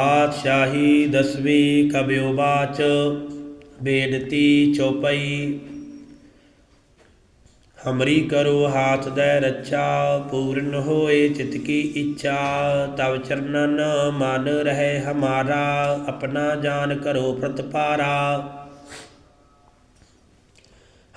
ਪਾਤਸ਼ਾਹੀ ਦਸਵੀਂ ਕਬਿਓ ਬਾਚ, ਬੇਨਤੀ ਚੌਪਈ। ਹਮਰੀ ਕਰੋ ਹਾਥ ਦੇ ਰੱਛਾ, ਪੂਰਨ ਹੋਏ ਚਿਤ ਕੀ ਇੱਛਾ। ਤਵ ਚਰਨਨ ਮਨ ਰਹੇ ਹਮਾਰਾ, ਆਪਣਾ ਜਾਨ ਕਰੋ ਪ੍ਰਤਪਾਰਾ।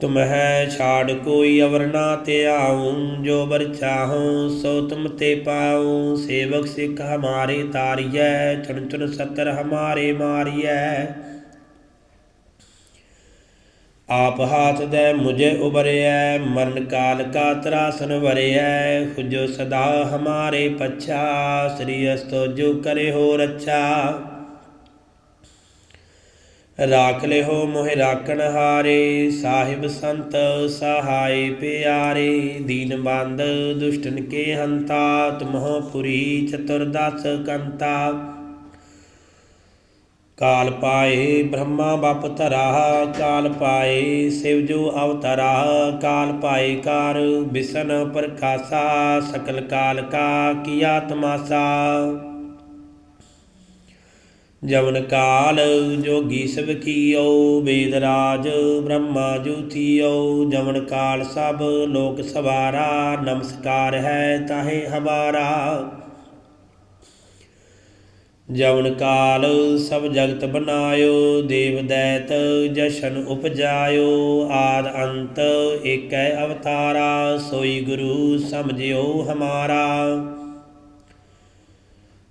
ਤੁਮਹਿ ਛਾੜ ਕੋਈ ਅਵਰ ਨਾ ਤੇ ਆਉ ਜੋ ਬਰ ਚਾਹਉ ਸੋ ਤੁਮ ਤੇ ਪਾਉ। ਸੇਵਕ ਸਿੱਖ ਹਮਾਰੇ ਤਾਰੀਐ, ਚੁਣ ਚੁਣ ਸਤਰ ਹਮਾਰੇ ਮਾਰੀਐ। ਆਪ ਹਾਥ ਦੇ ਮੁਝੇ ਉਬਰਿਐ, ਮਰਨ ਕਾਲ ਕਾ ਤਰਾਸਨ ਵਰਿਐ। ਖੁਜੋ ਸਦਾ ਹਮਾਰੇ ਪਛਾ, ਸ੍ਰੀ ਅਸਤੋ ਜੋ ਕਰੇ ਹੋ ਰੱਛਾ ਰਾਖ ਲਿਓ ਮੋਹਿ ਰਾਖਣ ਹਾਰੇ, ਸਾਹਿਬ ਸੰਤ ਸਹਾਈ ਪਿਆਰੇ, ਦੀਨ ਬੰਦ ਦੁਸ਼ਟਨ ਕੇ ਹੰਤਾ ਤੁਮਹੁ ਪੁਰੀ ਚਤੁਰਦਸ ਕੰਤਾ। ਕਾਲ ਪਾਏ ਬ੍ਰਹਮਾ ਬਪ ਧਰਾ, ਕਾਲ ਪਾਏ ਸਿਵ ਜੋ ਅਵਤਰਾ, ਕਾਲ ਪਾਏ ਕਾਰ ਬਿਸਨ ਪ੍ਰਕਾਸ਼ਾ, ਸਕਲ ਕਾਲ ਕਾ ਕੀਆ ਤਮਾਸਾ ਜਵਨ ਕਾਲ ਜੋਗੀ ਸਭ ਕੀਓ, ਵੇਦ ਰਾਜ ਬ੍ਰਹਮਾ ਜੂਥੀਓ। ਜਵਨ ਕਾਲ ਸਭ ਲੋਕ ਸਵਾਰਾ, ਨਮਸਕਾਰ ਹੈ ਤਾਹੇ ਹਮਾਰਾ। ਜਵਨ ਕਾਲ ਸਭ ਜਗਤ ਬਨਾਇਓ, ਦੇਵ ਦੈਤ ਜਸ਼ਨ ਉਪਜਾਇਓ। ਆਦ ਅੰਤ ਏਕੈ ਅਵਤਾਰਾ, ਸੋਈ ਗੁਰੂ ਸਮਝਿਓ ਹਮਾਰਾ।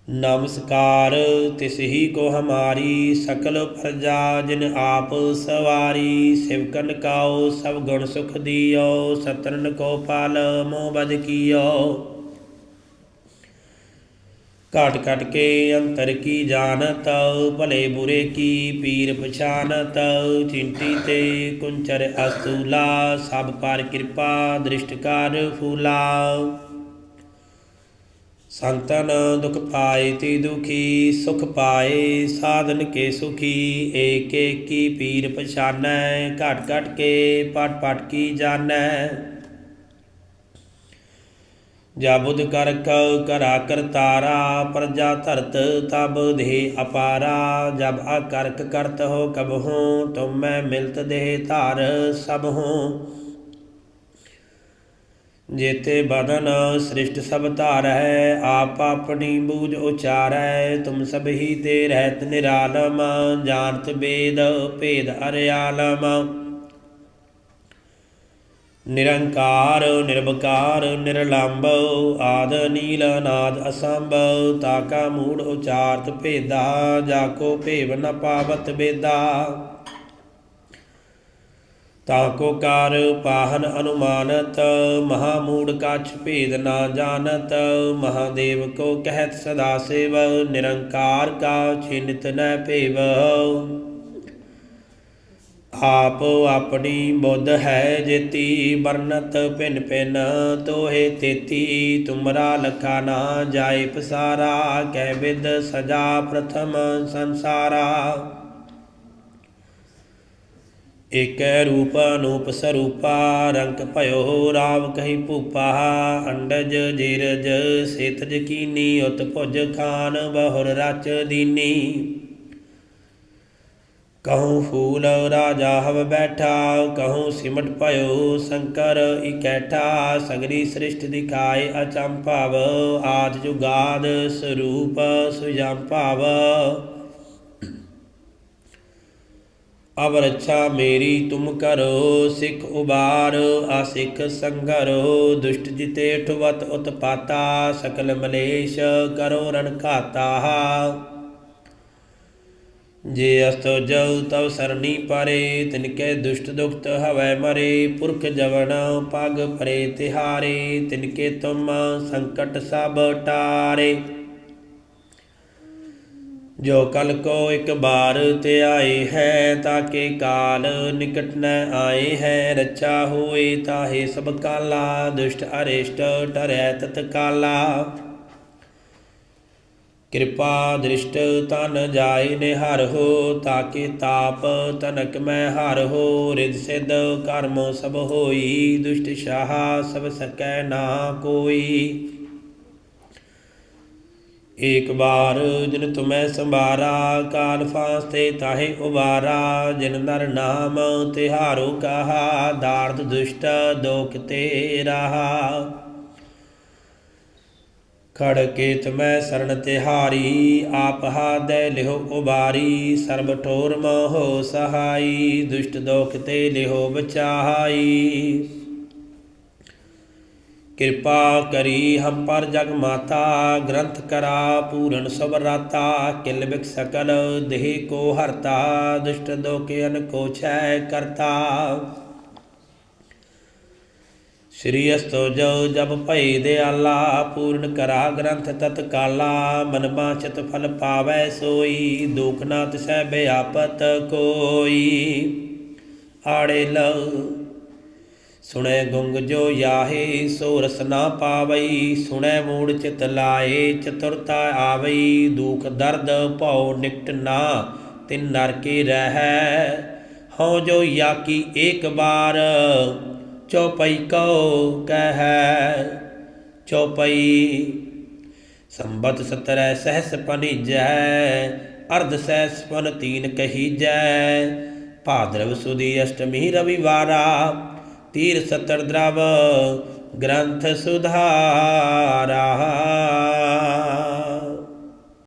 ਨਮਸਕਾਰ ਤਿਸ ਕੋ ਹਮਾਰੀ ਸਕਲ ਪ੍ਰਜਾ ਜਿਨ ਆਪ ਸਵਾਰੀ, ਸਿਵਕਨ ਕਾਓ ਸਭ ਗੁਣ ਸੁਖ ਦਿਓ ਸਤਰਨ ਕੋ ਪਾਲ ਮੋਹ ਬਦ ਕੀਓ। ਘਟ ਘਟ ਕੇ ਅੰਤਰ ਕੀ ਜਾਣਤ, ਭਲੇ ਬੁਰੇ ਕੀ ਪੀਰ ਪਛਾਨਤ, ਚਿੰਟੀ ਤੇ ਕੁੰਚਰ ਅਸੂਲਾ, ਸਭ ਪਰ ਕਿਰਪਾ ਦ੍ਰਿਸ਼ਟਕਾਰ ਫੂਲਾ। ਸੰਤਨ ਦੁਖ ਪਾਏ ਤੀ ਦੁਖੀ, ਸੁਖ ਪਾਏ, ਸਾਧਨ ਕੇ ਸੁਖੀ, ਏਕ ਏਕੀ ਪੀਰ ਪਛਾਨੈ, ਘਟ ਘਟ ਕੇ ਪਟ ਪਟ ਕੀ ਜਾਣੈ। ਜਾ ਬੁਧ ਕਰ ਕਉ, ਕਰਾ ਕਰਤਾਰਾ ਪ੍ਰਜਾ ਧਰਤ ਤਬ ਦੇ ਅਪਾਰਾ। ਜਬ ਅਕਰਕ ਕਰਤ ਹੋ ਕਬ ਕਬਹੂ ਤੁਮ ਮੈਂ ਮਿਲਤ ਦੇਹ ਧਾਰ ਸਭ ਹੂੰ। ਜੇਤੇ ਬਦਨ ਸ੍ਰਿਸ਼ਟ ਸਭ ਧਾਰੈ, ਆਪ ਆਪਣੀ ਬੂਝ ਉਚਾਰੈ, ਤੁਮ ਸਭ ਹੀ ਤੇ ਰਹਿਤ ਨਿਰਾਲਮ, ਜਾਣਤ ਬੇਦ ਭੇਦ ਅਰਿਆਲਮ ਨਿਰੰਕਾਰ ਨਿਰਭਕਾਰ ਨਿਰਲੰਭ ਆਦ, ਨੀਲ, ਅਨਾਦ, ਅਸੰਭ ਤਾਕਾ ਮੂੜ ਉਚਾਰਤ ਭੇਦਾ, ਜਾ ਕੋ ਭੇਵ ਨ ਪਾਵਤ ਬੇਦਾ। ਤਾਕੋ ਕਾਰ ਪਾਹਨ ਅਨੁਮਾਨਤ ਮਹਾ ਮੂੜ ਕਛ ਭੇਦ ਨਾ ਜਾਣਤ, ਮਹਾਦੇਵ ਕੋ ਕਹਿਤ ਸਦਾ ਸੇਵ, ਨਿਰੰਕਾਰ ਕਾ ਛਿਨਤ ਨ ਭੇਵ। ਆਪ ਆਪਣੀ ਬੁੱਧ ਹੈ ਜੇਤੀ ਵਰਨਤ ਭਿਨ ਭਿਨ, ਤੋਹੇ ਤੇਤੀ, ਤੁਮਰਾ ਲਖਾ ਨਾ ਜਾਏ ਪਸਾਰਾ, ਕਹਿ ਵਿਦ ਸਜਾ ਪ੍ਰਥਮ ਸੰਸਾਰਾ। ਏਕੈ ਰੂਪ ਅਨੂਪ ਸਰੂਪਾ, ਰੰਗ ਭਇਓ ਰਾਵ ਕਹੀ ਭੂਪਾ, ਅੰਡਜ ਜੀਰਜ ਸੇਤਜ ਕੀਨੀ, ਉਤ ਭੁਜ ਖਾਨ ਬਹੁਰ ਰਚ ਦੀਨੀ। ਕਹੂੰ ਫੂਲ ਰਾਜਾ ਹਵ ਬੈਠਾ, ਕਹੂੰ ਸਿਮਟ ਭਇਓ ਸ਼ੰਕਰ ਇਕੈਠਾ, ਸਗਰੀ ਸ੍ਰਿਸ਼ਟ ਦਿਖਾਏ ਅਚੰਭਵ ਆਦ ਜੁਗਾਦ ਸਰੂਪ ਸੁਜੰਭਵ ਅਬ ਰੱਛਾ ਮੇਰੀ ਤੁਮ ਕਰੋ, ਸਿੱਖ ਉਬਾਰ ਆਸਿਖ ਸੰਗਰੋ, ਦੁਸ਼ਟ ਜਿਤੇ ਠਵਤ ਉਤਪਾਤਾ, ਸਕਲ ਮਲੇਸ਼ ਕਰੋ ਰਣ ਘਾਤਾ। ਜੇ ਅਸਤੋ ਜਉ ਤਵ ਸਰਣੀ ਪਰੇ, ਤਿਨਕੇ ਦੁਸ਼ਟ ਦੁਖਤ ਹਵੈ ਮਰੇ, ਪੁਰਖ ਜਵਨ ਪਗ ਪਰੇ ਤਿਹਾਰੇ, ਤਿਨਕੇ ਤੁਮ ਸੰਕਟ ਸਭ ਟਾਰੇ। ਜੋ ਕਲ ਕੋ ਇੱਕ ਬਾਰ ਤੇ ਆਏ ਹੈ, ਤਾਕੇ ਕਾਲ ਨਿਕਟ ਨ ਆਏ ਹੈ। ਰੱਛਾ ਹੋਏ ਤਾਹੇ ਸਭ ਕਾਲਾ, ਦੁਸ਼ਟ ਅਰਿਸ਼ਟ ਟਰੈ ਤਤ ਕਾਲਾ। ਕਿਰਪਾ ਦ੍ਰਿਸ਼ਟ ਤਨ ਜਾਏ ਨਿਹਰ ਹੋ, ਤਾਕੇ ਤਾਪ ਤਨਕ ਮੈਂ ਹਰ ਹੋ। ਰਿਦ ਸਿਧ ਕਰਮ ਸਭ ਹੋਈ, ਦੁਸ਼ਟ ਸ਼ਾਹ ਸਭ ਸਕੈ ਨਾ ਕੋਈ। ਏਕ ਬਾਰ ਜਿਨ ਤੁਮੈ ਸੰਭਾਰਾ, ਕਾਲ ਫਾਸਤੇ ਤਾਹੇ ਉਬਾਰਾ, ਜਿਨ ਨਰ ਨਾਮ ਤਿਹਾਰੋ ਕਹਾ, ਦਾਰਦ ਦੁਸ਼ਟ ਦੋਖ ਤੇ ਰਹਾ ਖੜ ਕੇ ਤੁਮੈ ਸਰਣ ਤਿਹਾਰੀ, ਆਪ ਹਾਦੈ ਲਿਹੋ ਉਬਾਰੀ, ਸਰਬ ਠੋਰ ਮੋਹ ਸਹਾਈ, ਦੁਸ਼ਟ ਦੋਖ ਤੇ ਲਿਹੋ ਬਚਾਈ ਕਿਰਪਾ ਕਰੀ ਹਮ ਪਰ ਜਗ ਮਾਤਾ ਗ੍ਰੰਥ ਕਰਾ ਪੂਰਨ ਸਭ ਰਾਤਾ ਕਿਲ ਬਿਕ ਸਕਲ ਦੇਹ ਕੋ ਹਰਤਾ ਦੁਸ਼ਟ ਦੋਕੇ ਅਨ ਕੋ ਛੈ ਕਰਤਾ ਸ੍ਰੀ ਅਸਤੋ ਜੋ ਜਬ ਭਈ ਦਿਆਲਾ ਪੂਰਨ ਕਰਾ ਗ੍ਰੰਥ ਤਤ ਕਾਲਾ ਮਨ ਬਾਚਤ ਫਲ ਪਾਵੈ ਸੋਈ ਦੁਖ ਨਾ ਤਿਸੈ ਬਿਆਪਤ ਕੋਈ ਆੜੇ ਲਉ ਸੁਣੈ ਗੁੰਗ ਜੋ ਯਾਹੇ, ਸੋ ਰਸ ਨਾ ਪਾਵਈ। ਸੁਣੈ ਮੂੜ ਚਿਤ ਲਾਏ, ਚਤੁਰਤਾ ਆਵਈ। ਦੁਖ ਦਰਦ ਭਉ ਨਿਕਟ ਨਾ, ਤਿਨ ਨਰ ਕੇ ਰਹੈ। ਹਉ ਜੋ ਯਾਕੀ ਏਕ ਬਾਰ ਚਉਪਈ ਕਉ ਕਹੈ। ਚਉਪਈ ਸੰਬਤ ਸਤਰੈ ਸਹਸ ਪਨੀਜੈ, ਅਰਧ ਸਹਿਸ ਪਨ ਤੀਨ ਕਹੀਜੈ। ਭਾਦਰਵ ਸੁਦੀ ਅਸ਼ਟਮੀ ਰਵਿਵਾਰਾ ਤੀਰ ਸਤਰ ਦਰਵ ਗ੍ਰੰਥ ਸੁਧਾਰਾ।